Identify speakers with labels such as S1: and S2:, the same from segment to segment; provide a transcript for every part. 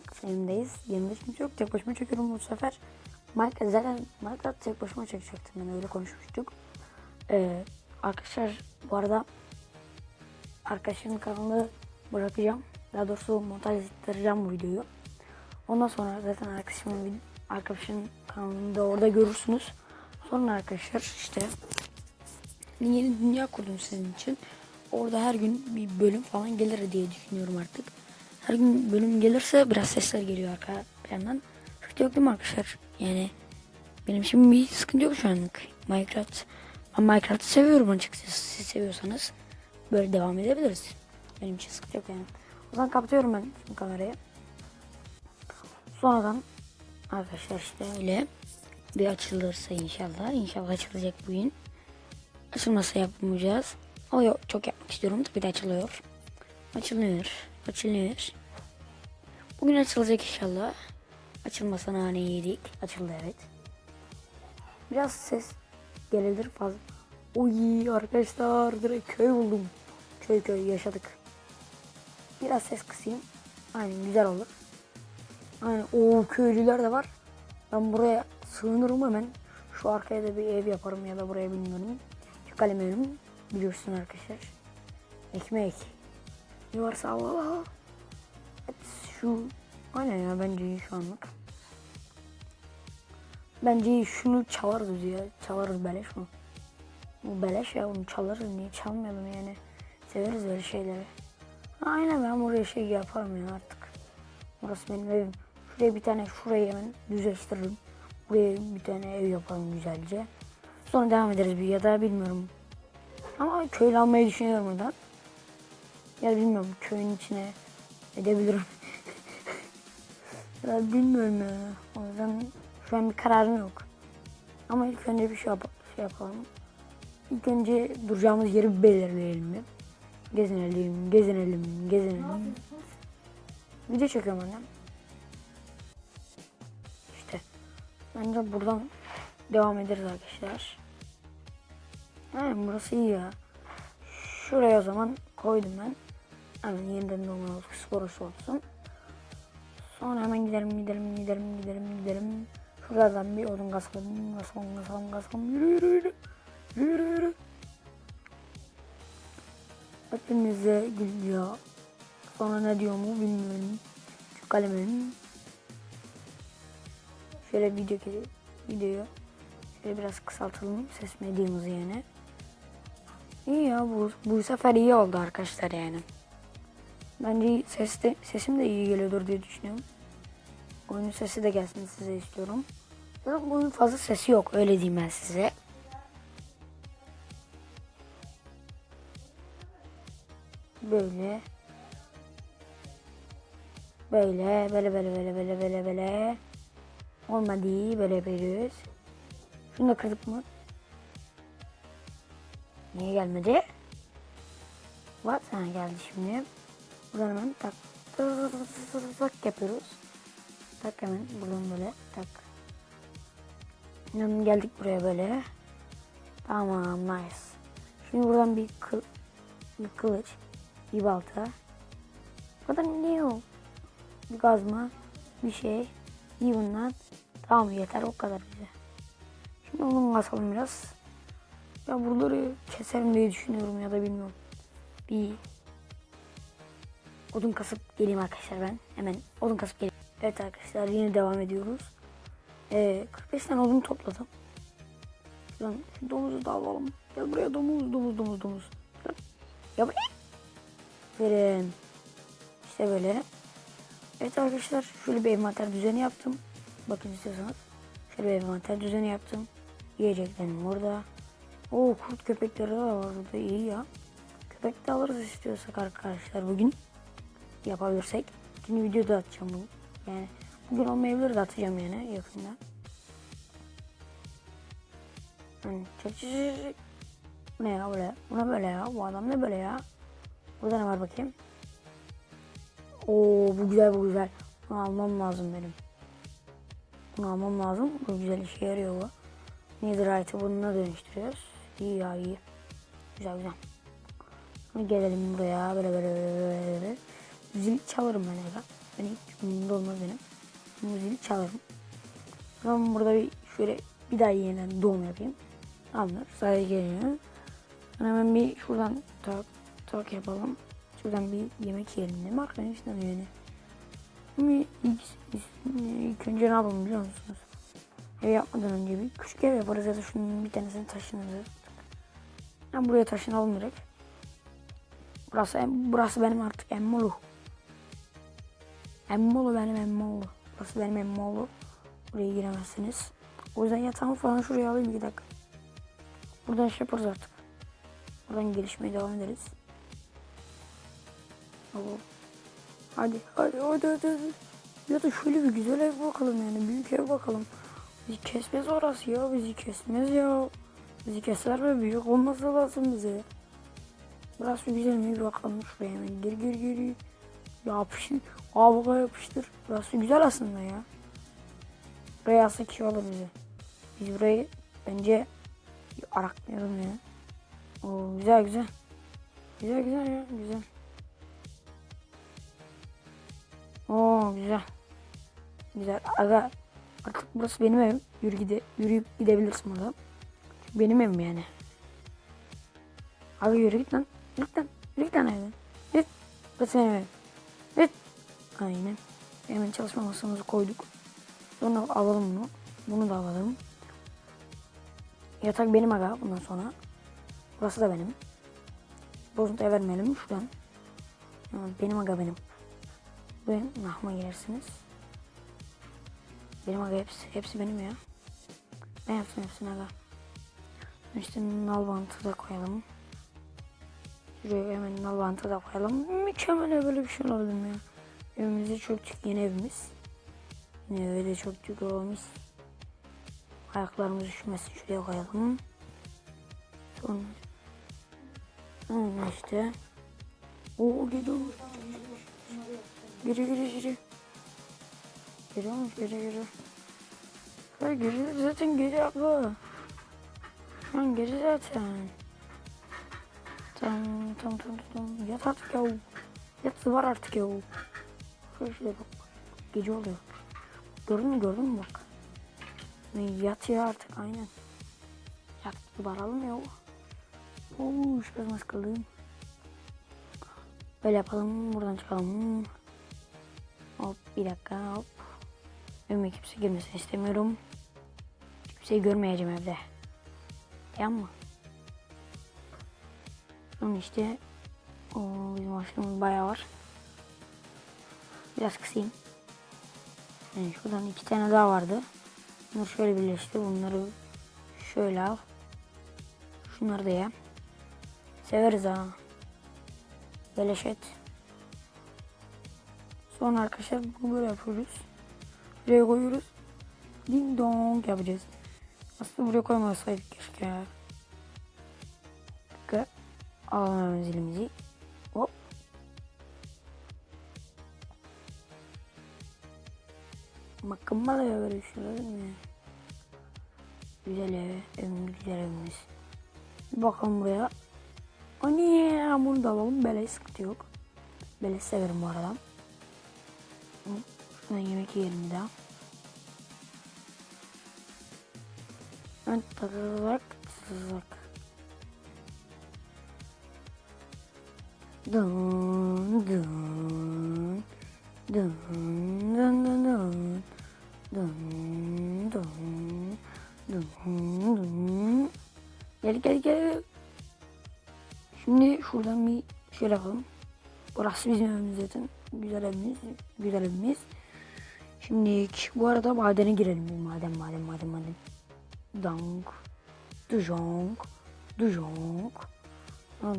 S1: Minecraft evimdeyiz. Yanımda kimse yok. Tek başıma çekiyorum bu sefer. Minecraft zaten Minecraft tek başıma çekecektim. Ben öyle konuşmuştuk. Ee, arkadaşlar bu arada arkadaşın kanalını bırakacağım. Daha doğrusu montaj ettireceğim bu videoyu. Ondan sonra zaten arkadaşımın arkadaşın kanalını da orada görürsünüz. Sonra arkadaşlar işte yeni dünya kurdum sizin için. Orada her gün bir bölüm falan gelir diye düşünüyorum artık. Her gün bölüm gelirse biraz sesler geliyor arka plandan. Sıkıntı yok değil mi arkadaşlar? Yani benim için bir sıkıntı yok şu anlık. Minecraft. Ben Minecraft'ı seviyorum açıkçası. Siz seviyorsanız böyle devam edebiliriz. Benim için sıkıntı yok yani. O zaman kapatıyorum ben şimdi kamerayı. Sonradan arkadaşlar işte öyle bir açılırsa inşallah. İnşallah açılacak bugün. Açılmasa yapmayacağız. O yok çok yapmak istiyorum. Tabii de açılıyor. Açılıyor. Açılıyor. Bugün açılacak inşallah. Açılmasa nane yedik. Açıldı evet. Biraz ses gelebilir fazla. Oy arkadaşlar direkt köy buldum. Köy köy yaşadık. Biraz ses kısayım. Aynen güzel olur. Aynen o köylüler de var. Ben buraya sığınırım hemen. Şu arkaya da bir ev yaparım ya da buraya bilmiyorum. Şu kalem evim biliyorsun arkadaşlar. Ekmek. Ne varsa Allah. Şu aynen ya bence iyi şu anlık. Bence şunu çalarız ya. Çalarız beleş mi? Bu beleş ya bunu çalarız. Niye çalmayalım yani? Severiz böyle şeyleri. Aynen ben buraya şey yaparım ya artık. Burası benim evim. Şuraya bir tane şurayı hemen düzleştiririm. Buraya bir tane ev yapalım güzelce. Sonra devam ederiz bir ya da bilmiyorum. Ama köylü almayı düşünüyorum buradan. Ya bilmiyorum köyün içine edebilirim. ya bilmiyorum ya. O yüzden şu an bir kararım yok. Ama ilk önce bir şey, yap şey yapalım. İlk önce duracağımız yeri bir belirleyelim mi? Gezinelim, gezinelim, gezinelim. Video çekiyorum annem. İşte. Bence buradan devam ederiz arkadaşlar. Aynen burası iyi ya. Şuraya o zaman koydum ben. Hemen yeniden normal sporası olsun. Sonra hemen gidelim, gidelim, gidelim, gidelim, gidelim. Şuradan bir odun kasalım, kasalım, kasalım, kasalım. Yürü, yürü, yürü. Yürü, yürü. Hepinize gülüyor. Sonra ne diyor mu bilmiyorum. Şu kalemim. Şöyle video videoyu şöyle biraz kısaltalım ses medyamızı yani. İyi ya bu, bu sefer iyi oldu arkadaşlar yani. Bence ses de, sesim de iyi geliyordur diye düşünüyorum. Oyunun sesi de gelsin size istiyorum. Zaten bu oyunun fazla sesi yok öyle diyeyim ben size. Böyle. Böyle böyle böyle böyle böyle böyle böyle. Olmadı böyle yapıyoruz. Şunu da kırdık mı? Niye gelmedi? What? Ha geldi şimdi. Buradan hemen tak tak yapıyoruz. Tak hemen buradan böyle tak. Hemen geldik buraya böyle. Tamam nice. Şimdi buradan bir, kıl, bir kılıç, bir balta. Buradan ne o? Bir gazma, bir şey. İyi bundan. Tamam yeter o kadar bize. Şimdi onu basalım biraz. Ya buraları keserim diye düşünüyorum ya da bilmiyorum. Bir odun kasıp geleyim arkadaşlar ben. Hemen odun kasıp geleyim. Evet arkadaşlar yine devam ediyoruz. Ee, 45 tane odun topladım. Şuradan şu domuzu da alalım. Gel buraya domuz domuz domuz domuz. Ya buraya. Verin. İşte böyle. Evet arkadaşlar şöyle bir envanter düzeni yaptım. Bakın istiyorsanız. Şöyle bir envanter düzeni yaptım. Yiyeceklerim burada. Oo kurt köpekleri var burada iyi ya. Köpek de alırız istiyorsak arkadaşlar bugün. Yapabilirsek. Şimdi videoda atacağım bunu. Yani bugün olmayabilir de atacağım yani yakında. Yani. Bu ne ya böyle? Bu ne böyle ya? Bu adam ne böyle ya? Burada ne var bakayım? Oo bu güzel bu güzel. Bunu almam lazım benim. Bunu almam lazım. Bu güzel işe yarıyor bu. Netherite'ı bununla dönüştürüyoruz. İyi ya iyi. Güzel güzel. Şimdi gelelim buraya böyle böyle böyle böyle. Zil çalarım ben öyle. Ben hiç umurumda olmaz benim. Bu zili çalarım. Ben burada bir şöyle bir daha yeniden doğum yapayım. Tamamdır. Sadece geliyor. Hemen bir şuradan tak tak yapalım. Şuradan bir yemek yiyelim değil mi arkadaşlar yani? Şimdi ilk, ilk önce ne yapalım biliyor musunuz? Ev yapmadan önce bir küçük ev yaparız ya da şunun bir tanesini taşınırız. Ben buraya taşınalım direkt. Burası, burası benim artık Emmolu. Emmolu benim Emmolu. Burası benim Emmolu. Buraya giremezsiniz. O yüzden yatağımı falan şuraya alayım bir dakika. Buradan şey yaparız artık. Buradan gelişmeye devam ederiz. Hadi hadi hadi hadi. hadi. Ya da şöyle bir güzel ev bakalım yani büyük ev bakalım. Bizi kesmez orası ya bizi kesmez ya. Bizi keser ve büyük olması lazım bize. Burası güzel mi bakalım şuraya hemen gir gir gir. Yapıştır. Avuga yapıştır. Burası güzel aslında ya. Buraya alsak iyi olur bize. Biz burayı bence araklayalım ya. Oo, güzel güzel. Güzel güzel ya güzel. Oo güzel. Güzel. Aga artık burası benim evim. Yürü gide, yürüyüp gidebilirsin burada. Çünkü benim evim yani. Abi yürü git lan. Yürü git lan. Yürü git lan evden. Git. Burası benim evim. Git. Aynen. Hemen çalışma masamızı koyduk. Sonra alalım bunu. Bunu da alalım. Yatak benim aga bundan sonra. Burası da benim. Bozuntuya vermeyelim şuradan. Benim aga benim. Buraya nahma girersiniz. Benim aga hepsi, hepsi benim ya. Ben yaptım hepsini aga. İşte nalbantı da koyalım. Şuraya hemen nalbantı da koyalım. Mükemmel böyle bir şey olabilir mi çok çık yeni evimiz. Yine öyle çok çık olmuş. Ayaklarımız üşümesin şuraya koyalım. Sonra Sonra işte. Oo geliyor. Geri geri geri. Geliyormuş geri geri. Ha geri zaten geri abla. Şu an geri zaten. Tamam tamam tamam tamam. Yat artık ya. Yat var artık ya. Şöyle şöyle bak. Gece oluyor. Gördün mü gördün mü bak. Yat ya artık aynen. Yat varalım ya. Oo şu biraz sıkıldım. Böyle yapalım. Buradan çıkalım. Hop bir dakika hop. Evime kimse girmesini istemiyorum. Kimseyi görmeyeceğim evde. Tamam mı? Sonra işte o bizim aşkımız bayağı var. Biraz kısayım. Yani şuradan iki tane daha vardı. Bunları şöyle birleştir. Bunları şöyle al. Şunları da ye. Severiz ha. Beleş et. Sonra arkadaşlar bunu böyle yapıyoruz. Buraya koyuyoruz. Ding dong yapacağız. Aslında buraya koymasaydık keşke ya. Alalım zilimizi. Hop. Mükemmel ya böyle değil mi? Güzel ev. Evimiz güzel evimiz. Bir bakalım buraya. Ani bunu da alalım. Beleş sıkıntı yok. Beleş severim bu arada. Şuradan yemek yiyelim bir daha. Ben. Dın dın dın dın dın dın dın dın dın dın Gel gel gel. Şimdi şuradan bir şöyle yapalım. Burası bizim evimiz zaten. Güzel evimiz. Güzel evimiz. Şimdi bu arada madene girelim. Maden maden maden maden. Dank. Dujong. Dujong. Ha,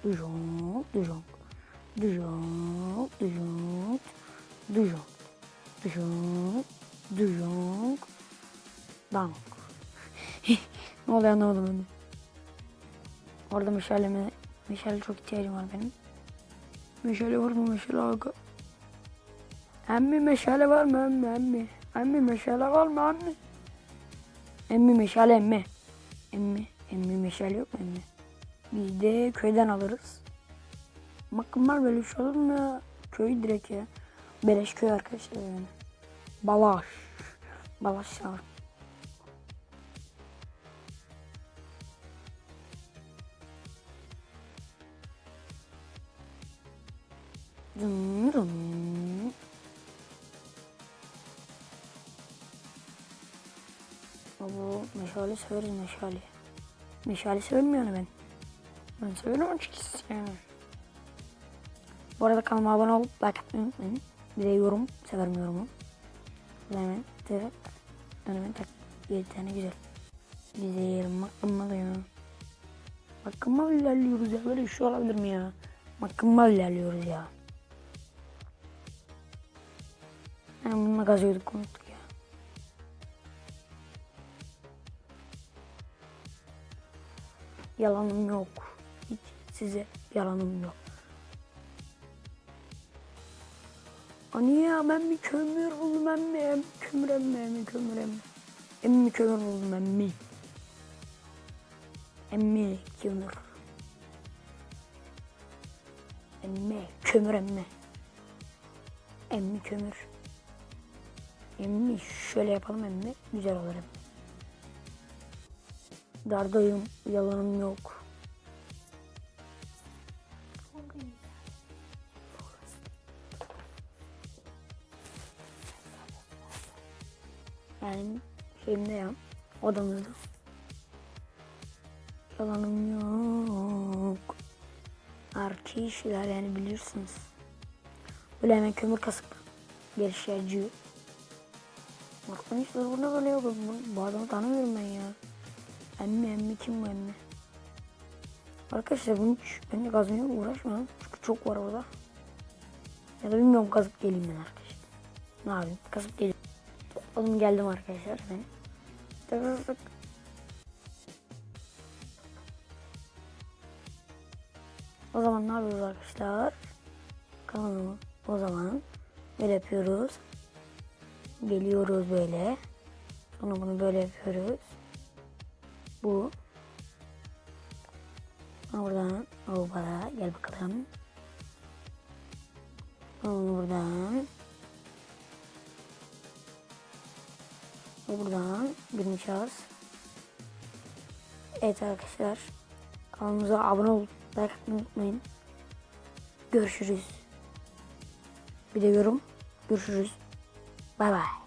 S1: Dujong, dujong. Dujong, dujong. Dujong. Dujong. Dujong. Dank. ne oluyor anlamadım ben de. Orada meşaleme, meşale çok ihtiyacım var benim. Meşale var mı meşale aga? Emmi meşale var mı emmi emmi? Emmi meşale var mı emmi? Emmi meşale emmi. Emmi, emmi meşale yok emmi? Biz de köyden alırız. Bakın var böyle bir şey olur mu ya? Köy direkt ya. Beleş köy arkadaşlar yani. Balaş. Balaş şarkı. Dın dın. Bu meşale severiz meşale. Meşale yani ben. Ben severim açıkçası yani. Bu arada kanalıma abone olup like atmayı unutmayın. Bir de yorum. Severim yorumu. De hemen direkt önüme tak 7 tane güzel. Bize yerim bakımmalı ya. Bakımmalı ilerliyoruz ya. Böyle bir şey olabilir mi ya? Bakımmalı ilerliyoruz ya. Yani bununla gazıyorduk unuttuk ya. Yalanım yok. Size yalanım yok. Ani ya ben bir kömür buldum emmi em kömür emmi emmi kömür emmi. Emmi kömür buldum emmi. Emmi kömür. Emmi kömür emmi. Emmi kömür. Emmi şöyle yapalım emmi güzel olur emmi. Dardayım yalanım yok. Odamızda. Yalanım yok. Arkadaşlar yani bilirsiniz. Böyle hemen kömür kasıp gelişici. Arkadaşlar burada böyle yok. Bu, adamı tanımıyorum ben ya. Emmi emmi kim bu emmi? Arkadaşlar bunu hiç bence kazmaya uğraşma. Çünkü çok var orada. Ya da bilmiyorum kazıp geleyim ben arkadaşlar. Ne yapayım? Kazıp geleyim. Oğlum geldim arkadaşlar ben. Tık. O zaman ne yapıyoruz arkadaşlar? Kanalıma o zaman böyle yapıyoruz. Geliyoruz böyle. Sonra bunu böyle yapıyoruz. Bu. Buradan Avrupa'da gel bakalım. Sonra buradan. Buradan birinci şahıs. Evet arkadaşlar. Kanalımıza abone olup like atmayı unutmayın. Görüşürüz. Bir de yorum. Görüşürüz. Bay bay.